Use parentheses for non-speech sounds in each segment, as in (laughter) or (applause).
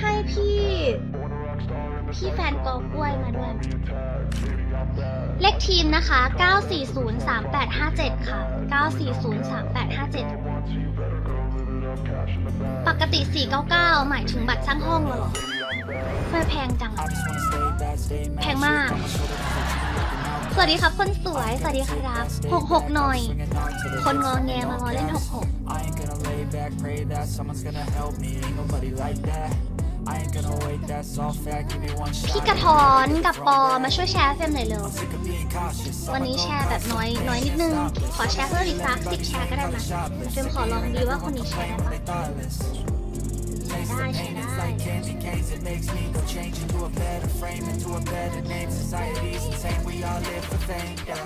ให้พี่ พี่แฟนกอกล้วยมาด้วย เลขทีมนะคะ 9403857 ค่ะ 9403857 ปกติ 499 หมายถึงบัตรสร้างห้องเหรอไมแพงจัง แพงมาก สวัสดีครับคนสวย สวัสดีครับ 66 หน่อย คนงอแงมารอเล่น 66 pray that someone's gonna help me. Ain't nobody like that. I ain't gonna wait, that's all fact. Give me one shot. พี่กระท้อนกับปอมาช่วยแชร์เฟรมหน่อยเร็ว Sick of being cautious. วันนี้แชร์แบบน้อยน้อยนิดนึง ขอแชร์เพิ่มอีกสักสิบแชร์ก็ได้นะเฟรมขอลองดีว่าคนนี้แชร์ได้ปะ Thoughtless. แชร์ได้แชร์ได้ Candy canes, it makes me go change into a better frame, into a better name. Society's insane, we all live for fame. Yeah.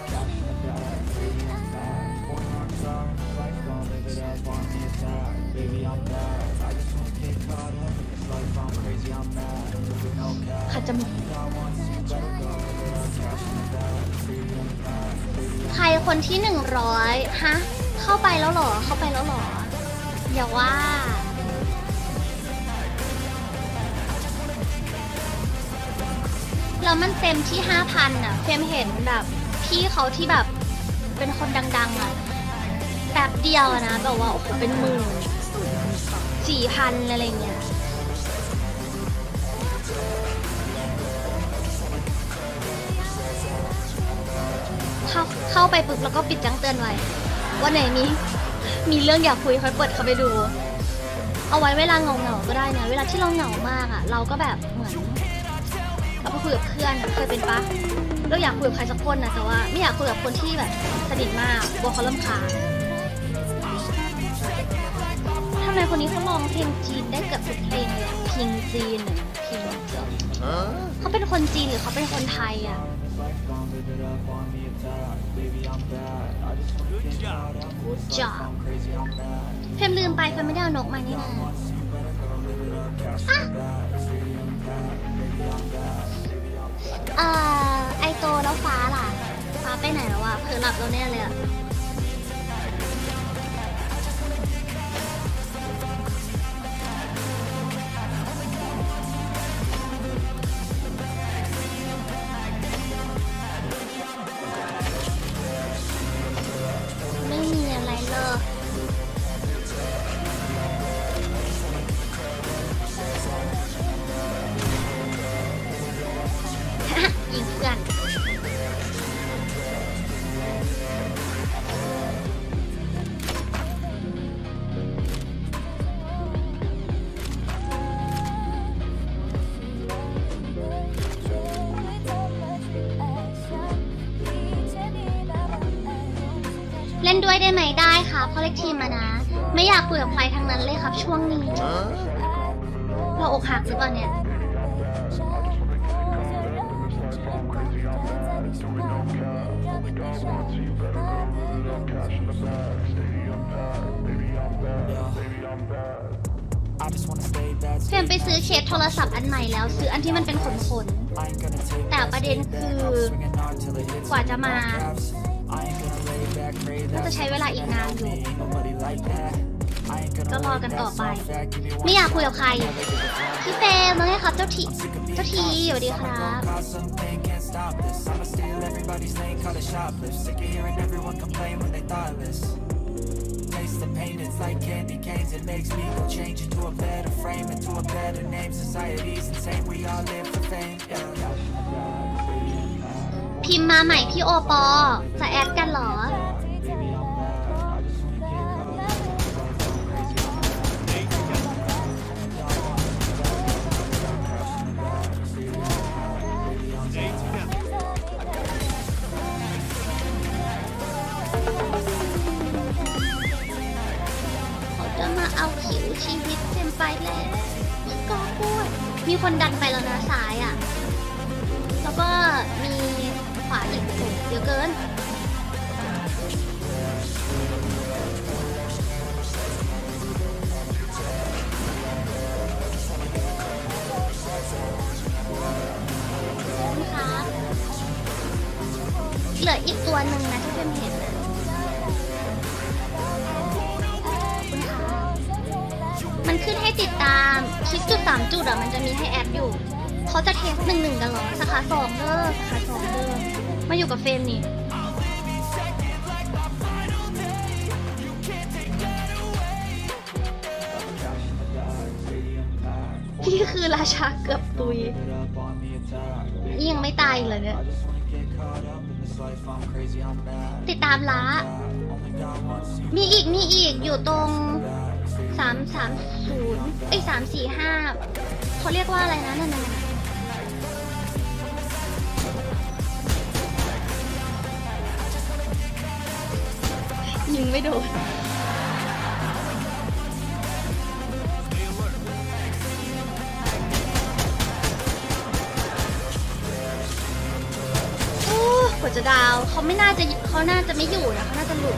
Baby, I'm bad. ขัดจมูกใครคนที่หนึ่งร้อยฮะ เข้าไปแล้วหรอ เข้าไปแล้วหรอ อย่าว่า แล้วมันเต็มที่ห้าพันอะ เฟมเห็นแบบ พี่เขาที่แบบเป็นคนดัง ๆ อะแป๊บเดียวนะ แบบว่า โอ้โห เป็นหมื่นสี่พันอะไรเงี้ย เข้าเข้าไปปุ๊บแล้วก็ปิดแจ้งเตือนไว้ว่าไหนมีมีเรื่องอยากคุยค่อยเปิดเข้าไปดู เอาไว้เวลาเหงาเหงาๆก็ได้นะเวลาที่เราเหงามากอะ เราก็แบบเหมือนเราไปคุยกับเพื่อนอะเคยเป็นปะเราอยากคุยกับใครสักคนนะแต่ว่าไม่อยากคุยกับคนที่แบบสนิทมากกลัวเขาลำคาญทำไมคนนี้เขาร้องเพลงจีนได้เกือบทุกเพลงเลยพิงจีนอพิงเจีนเขาเป็นคนจีนหรือเขาเป็นคนไทยอะ live it up on the attack. Baby, I'm bad. I just wanna get caught up in this life. I'm crazy, I'm mad. จ้ะเพมลืมไปเพมไม่ได้เอานกมานี่นะเอ่อไอโตแล้วฟ้าล่ะ ฟ้าไปไหนแล้ววะเผลอหลับแล้วเนี่ยเลยอะ นด้วยได้ไหมได้ค่ะเพราะเล็กทีมมานะ ไม่อยากคุยกับใครทั้งนั้นเลยครับ ช่วงนี้ เราอกหักหรือเปล่าเนี่ยเฟรมไปซื้อเคสโทรศัพท์อันใหม่แล้ว ซื้ออันที่มันเป็นขนขนแต่ประเด็นคือกว่าจะมา gonna lay back, pray น่า that จะใช้เวลาอีกนานอยู่ ain't nobody like that. I ain't gonna ก็รอ wait, กันต่อ that's ไป all fact. Give me one ไม่อยากคุยกับใคร พี่เฟรมมาให้ครับเจ้าทีเจ้าทีสวัสดีครับ Cause something can't stop this. I'ma steal everybody's lane, call it shoplift. Sick of hearing everyone complain when they thoughtless. Taste the pain, it's like candy canes. It makes me go change into a better frame, into a better name. Society's insane, we all live for fame. Yeah. พิมพ์มาใหม่พี่โอปอ จะแอดกันเหรอ เหลืออีกตัวหนึ่งนะที่เพื่อนเห็นนะมันขึ้นให้ติดตามคลิกจุดสามจุดอะมันจะมีให้แอดอยู่เขาจะเทสหนึ่งหนึ่งกันหรอสาขาสองเด้อสาขาสองเด้อมาอยู่กับเฟรมนี่พี่คือราชาเกือบตุยนี่ยังไม่ตายเลยเนี่ย ติดตามล้า มีอีกมีอีกอยู่ตรงสามสามศูนย์ไอ้สามสี่ห้าเขาเรียกว่าอะไรนะนั่นน่ะยิงไม่โดน อ้กว่าจะดาวเขาไม่น่าจะเขาน่าจะไม่อยู่นะเขาน่าจะหลุด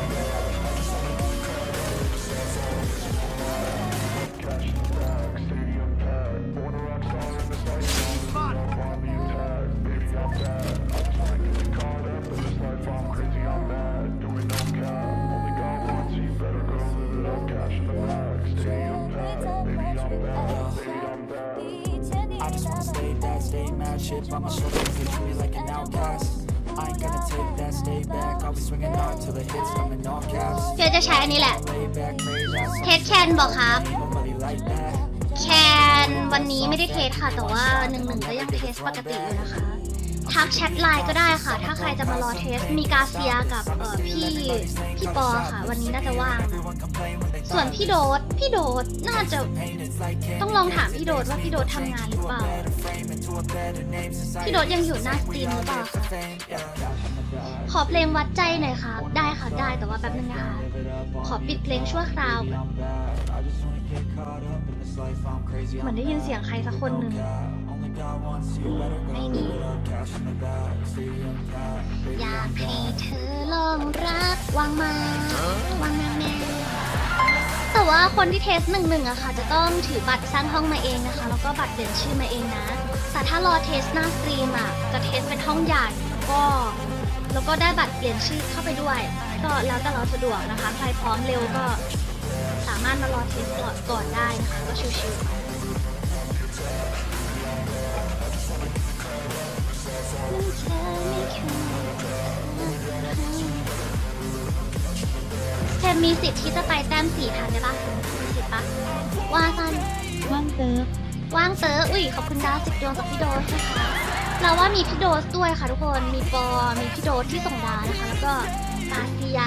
ช้อันนี้แหละ Lay back, praise that เทสแคนบอกครับ ain't nobody like that. แคนวันนี้ไม่ได้เทสค่ะ แต่ว่าหนึ่งหนึ่งก็ยังเทสปกติอยู่นะคะ ทักแชทไลน์ก็ได้ค่ะ ถ้าใครจะมารอเทส มีกาเซียกับเอ่อพี่พี่ปอค่ะ วันนี้น่าจะว่างนะ Everyone complain when they ส่วนพี่โดดพี่โดดน่าจะ paint it's like candy. ต้องลองถามพี่โดดว่าพี่โดดทำงานหรือเปล่า Better frame into a better name. พี่โดดยังอยู่หน้าสตรีมหรือเปล่าคะ Fame, yeah. ขอเพลงวัดใจหน่อยค่ะได้ค่ะได้แต่ว่าแป๊บนึงนะคะ ขอปิดเพลงชั่วคราวก่อนเหมือนได้ยินเสียงใครสักคนหนึ่งไม่มีอยากให้เธอลองรักวางมาวางมาแม่แต่ว่าคนที่เทสหนึ่งหนึ่งอะค่ะ จะต้องถือบัตรสร้างห้องมาเองนะคะ แล้วก็บัตรเปลี่ยนชื่อมาเองนะ แต่ถ้ารอเทสหน้าสตรีมอะจะเทสเป็นห้องใหญ่ก็ แล้วก็ได้บัตรเปลี่ยนชื่อเข้าไปด้วย ก็แล้วแต่เราสะดวกนะคะ ใครพร้อมเร็วก็สามารถมารอเทสก่อนก่อนได้นะคะ ก็ชิวๆแทมมีสิทธิ์ที่จะไปแต้มสี่ทันได้ปะมีสิทธิ์ปะว่าซันว่างเติร์ฟว่างเตออุ้ยขอบคุณดาวสิบดวงจากพี่โดสนะคะ เราว่ามีพี่โดสด้วยค่ะทุกคน มีปอ มีพี่โดสที่ส่งดาวนะคะ แล้วก็กาเซีย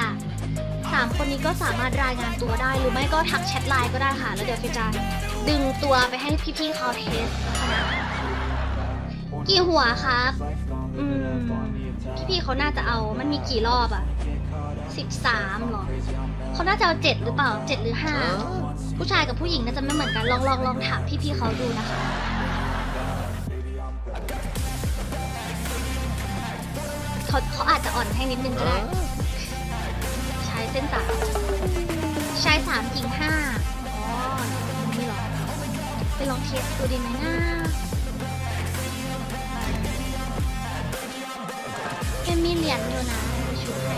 สามคนนี้ก็สามารถรายงานตัวได้ หรือไม่ก็ทักแชทไลน์ก็ได้ค่ะ แล้วเดี๋ยวพี่จะดึงตัวไปให้พี่ๆเขาเทสนะคะกี่หัวครับอืมพี่ๆเขาน่าจะเอา มันมีกี่รอบอะสิบสามหรอ เขาน่าจะเอาเจ็ดหรือเปล่าเจ็ดหรือห้าผู้ชายกับผู้หญิงน่าจะไม่เหมือนกัน ลองลองลองถามพี่ๆเขาดูนะคะ เขาเขาอาจจะอ่อนให้นิดนึงก็ได้ ใช้เส้นสามชายสามหญิงห้าอ๋อนี่เหรอไปลองเทสดูดีไหมนะแกมีเหรียญอยู่นะดูชุดให้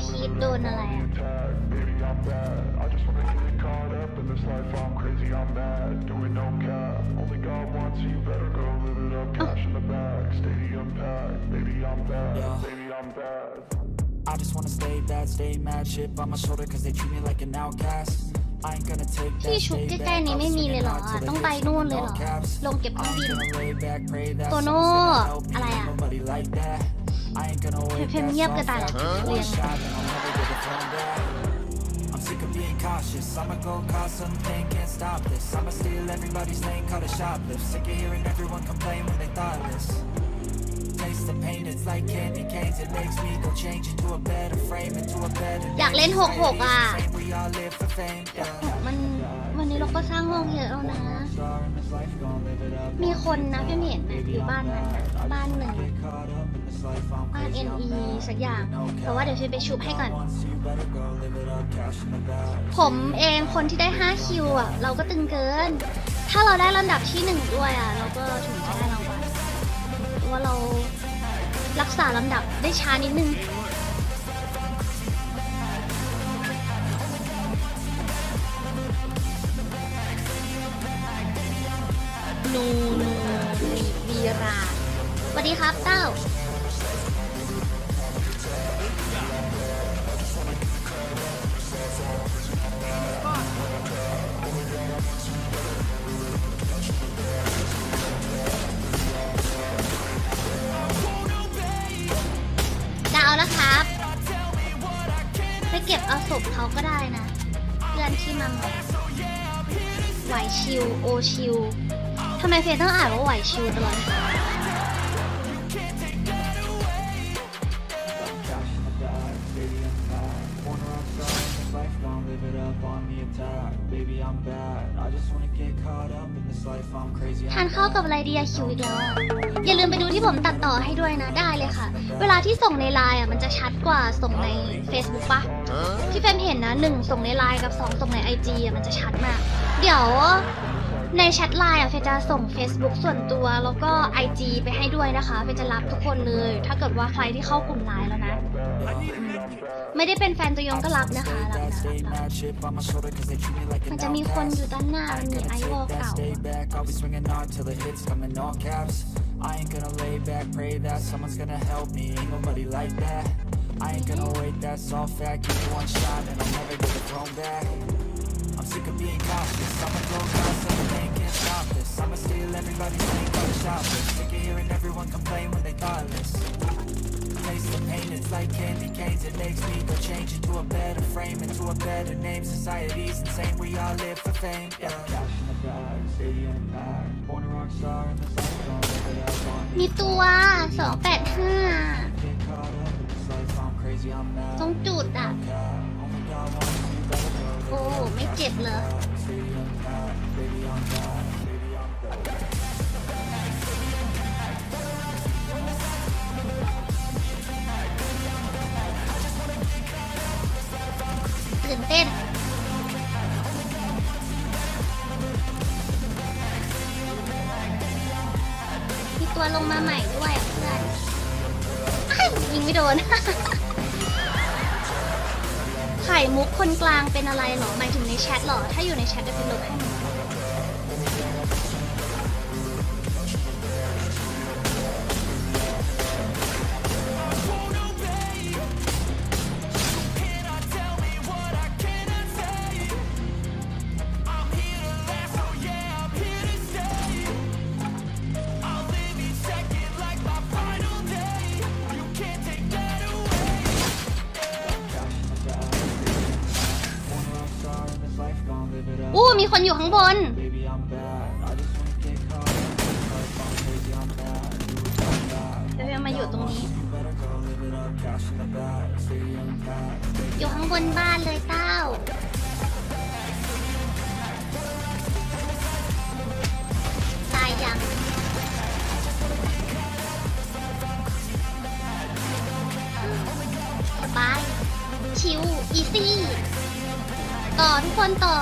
พีทโดนอะไรอะ I just wanna stay bad, stay mad, shit on my shoulder cause they treat me like an outcast. I ain't gonna take ที่ that, ชุบ stay ใกล้ back. ๆนี้ I'll ไม่ be มีเลย swinging เหรอ hard till the ต้องไป hits นู่น come เลย in เหร all อ caps. ลงเก็บเครื่อง I บิน ain't gonna lay back, pray that Tono, someone's gonna help me, อะไรอะ nobody like that. I ain't gonna wait เพม that เงียบเกิน soft ไปเหรอ back. เรีย One น shot and I'll never get it thrown back. I'm sick of being cautious. I'ma go cause something, can't stop this. I'ma steal everybody's lane, call it shoplift. Sick of hearing everyone complain when they thoughtless. Taste the pain, it's like candy canes. It makes me go change into a better frame, into a better อยากเล่น name. หกหกอ่ะ Same, we all live for fame, yeah. มัน (laughs) วันนี้เราก็สร้างห้องเยอะแล้วนะ มีคนนะพี่เห็นนะอยู่บ้านนั้นนะบ้านหนึ่งบ้าน crazy, I'm NE mad. สักอย่าง แต่ว่าเดี๋ยวช่วยไปชุบให้ก่อน ผมเองคนที่ได้5คิวอะ เราก็ตึงเกิน ถ้าเราได้ลำดับที่หนึ่งด้วยอะ เราก็ถึงจะได้รางวัลว่าเรารักษาลำดับได้ช้านิดนึง นูนูวีวีราสวัสดีครับเต้า ดาวนะครับ ไปเก็บเอาศพเขาก็ได้นะ เพื่อนที่มาใหม่ไหวชิว โอชิวำไมเฟยต้องอ่านว่าไหวชิวตลอดเลย Wanna rock star in this life, gon' live it up on the attack. Baby, I'm bad. I just wanna get caught up in this life. I'm crazy. ทานข้าวกับอะไรดีอะคิวอีกแล้วอะอย่าลืมไปดูที่ผมตัดต่อให้ด้วยนะได้เลยค่ะ เวลาที่ส่งในไลน์อะมันจะชัดกว่าส่งใน Facebook ปะที่เฟรมเห็นนะหนึ่งส่งในไลน์กับสองส่งใน IG อะมันจะชัดมาก เดี๋ยว ในแชทไลน์อะเฟยจะส่ง Facebook ส่วนตัวแล้วก็ IG ไปให้ด้วยนะคะเฟยจะรับทุกคนเลย ถ้าเกิดว่าใครที่เข้ากลุ่มไลน์แล้วนะ ไม่ได้เป็นแฟนตัวยงก็รับนะคะรับนะบมันจะมีคนอยู่ด้านหน้ามันมีไอวอลเก่า stay back, I'll be swinging hard till it hits, coming all caps. I ain't gonna lay back, pray that someone's gonna help me. Ain't nobody like that. I ain't gonna wait, that's all fact. Give me one shot and I'll never get it thrown back. I'm sick of being cautious. I'ma go cause everything can't stop this. I'ma steal everybody's name by the shoppers. Sick of hearing everyone complain when they thoughtless. Taste the pain, it's like candy canes. It makes me go change into a better frame, into a better name. Society's insane, we all live for fame. Yeah. Cash in the bag, stadium packed. Born a rock star in this life, don't live it up on มีตัวสองแปดห้า Get caught up in this life, I'm crazy, I'm mad. ตรงจุดอ่ะ โอ้ไม่เจ็บเลย Stadium packed, baby, I'm bad. Baby, I'm bad. ตื่นเต้นมีตัวลงมาใหม่ด้วยเพื่อนยิงไม่โดน ไข่มุกคนกลางเป็นอะไรเหรอหมายถึงในแชทเหรอ ถ้าอยู่ในแชทจะเป็นลบให้หนูีคนอยู่ข้างบน เร็วๆมาอยู่ตรงนี้ อยู่ข้างบนบ้านเลยเต้า ตายยัง สบาย ชิว อีซี่ ต่อทุกคนต่อ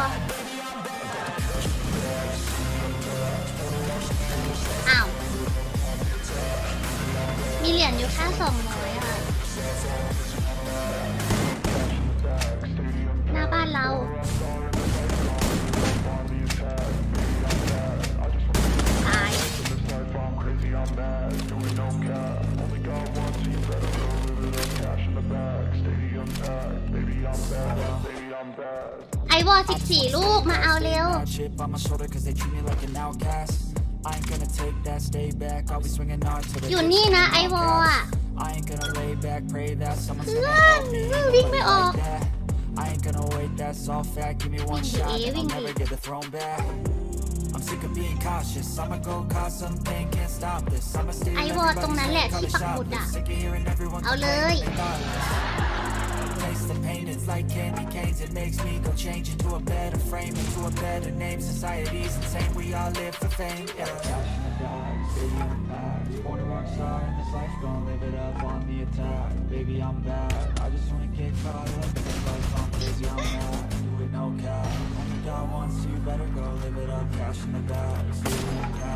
มีเหรียญอยู่แค่สองร้อยอะ หน้าบ้านเราไอวอร์สิบสี่ลูกมาเอาเร็ว I ain't gonna take that, stay back. I'll be swinging hard till it อยู่ hits, นี่นะ coming ไอ all วอ caps. อ่ะ I ain't gonna lay back, pray that someone's gonna เพื่อน help me. วิ่งไม่ออก Like that. I ain't gonna wait, that's all fact. Give me one Wingy, shot, and I'll wingy. never get the throne back. I'm sick of being cautious. I'ma go cause something, can't stop this. I'ma steal ไอวอ everybody's ตรงนั้นแหละ name, ที่ call ปั it กหมุด shopless. อ่ะ Sick of hearing everyone เอาเล complain ย when thoughtless. The pain, it's like candy canes. It makes me go change into a better frame, into a better name. Society's insane, we all live for fame. Yeah. Born a rock star in this life, gon' live it up on the attack. Baby, I'm bad. I just wanna get caught up in this life. I'm crazy, I'm mad. Do it no cap. Only one, so you better go live it up. Cash in the bag, stay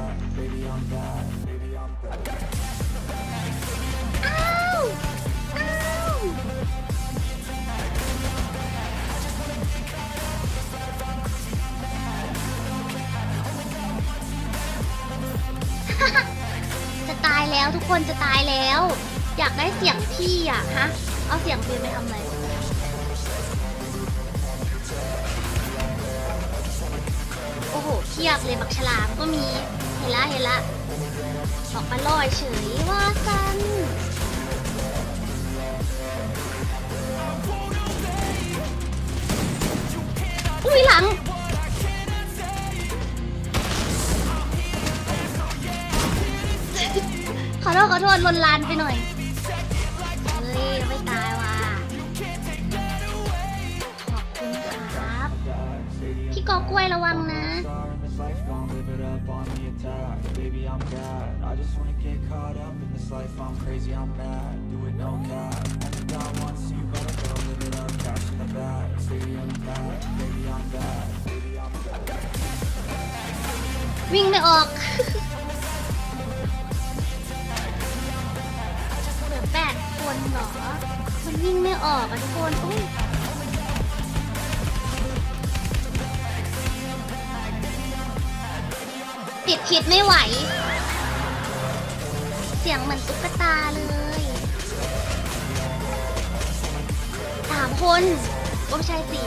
คนจะตายแล้ว อยากได้เสียงพี่อะฮะ เอาเสียงพี่ไปทำอะไรโอ้โหเทียบเลยบักฉลามก็มี เห็นละเห็นละ ออกมาลอยเฉยว่ากัน อโทษขอโทษลนลานไปหน่อย เฮ้ยไม่ตายว่ะ ขอบคุณครับ พี่กอกล้วยระวังนะ Star in this life, gon' live it up on the attack. Baby, I'm bad. I just wanna get caught up in this life. I'm crazy, I'm mad. Do it no cap. Only got one, so you better go live it up. Cash in the bag, stay in the bag. Baby, I'm bad. Baby, I'm bad. วิ่งไม่ออก วิ่งไม่ออกอะทุกคนอุ้ยติดผิดไม่ไหว เสียงเหมือนตุ๊กตาเลยสามคนก็ไม่ใช่สี่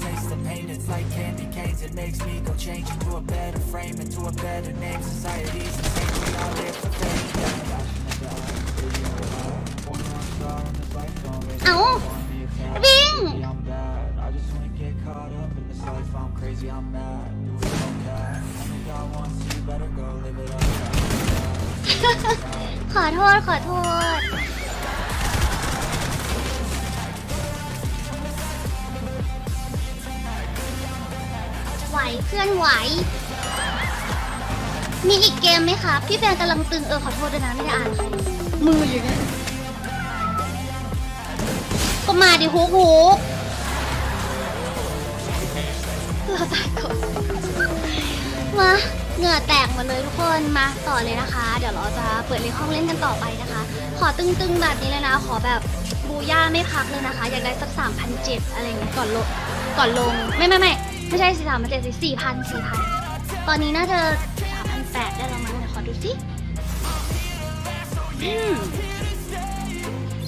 Taste the pain, it's like candy canes. It makes me go change into a better frame, into a better name. Society's insane, we all live for fame. Ow. Ving. I'm bad. I just wanna get caught up in this life. I'm crazy, I'm mad. Do it no cap. Only got one, so you better go live it up. ขอโทษ ขอโทษ (laughs) ไหวเพื่อนไหว มีอีกเกมไหมคะ พี่แฟนกำลังตึงเออขอโทษด้วยนะไม่ได้อ่านใครมืออยู่เนี่ยก็มาดิฮุกฮุกเราตายก่อนมาเหงื่อแตกหมดเลยทุกคนมาต่อเลยนะคะ เดี๋ยวเราจะเปิดเลขห้องเล่นกันต่อไปนะคะ ขอตึงๆแบบนี้เลยนะ ขอแบบบูย่าไม่พักเลยนะคะ อยากได้สักสามพันเจ็ดอะไรเงี้ยก่อนลงก่อนลงไม่ไม่ไม่ ไม่ใช่สี่สามพันเจ็ดสิสี่พันสี่พันตอนนี้น่าจะสามพันแปดได้แล้วมั้งเดี๋ยวขอดูสิ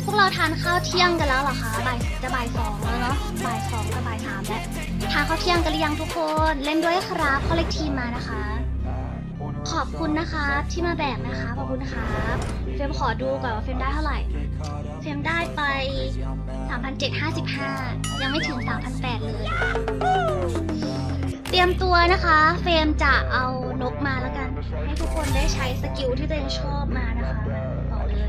พวกเราทานข้าวเที่ยงกันแล้วเหรอคะบ่ายจะบ่ายสองแล้วเนาะบ่ายสองจะบ่ายสามแล้วทานข้าวเที่ยงกันหรือยังทุกคนเล่นด้วยครับเขาเลขทีมมานะคะ ขอบคุณนะคะที่มาแบกนะคะขอบคุณนะครับเฟรมขอดูก่อนว่าเฟรมได้เท่าไหร่เฟรมได้ไป 3,755 ยังไม่ถึง 3,800 เลย เตรียมตัวนะคะ เฟมจะเอานกมาแล้วกัน ให้ทุกคนได้ใช้สกิลที่ตัวเองชอบมานะคะบอกเลย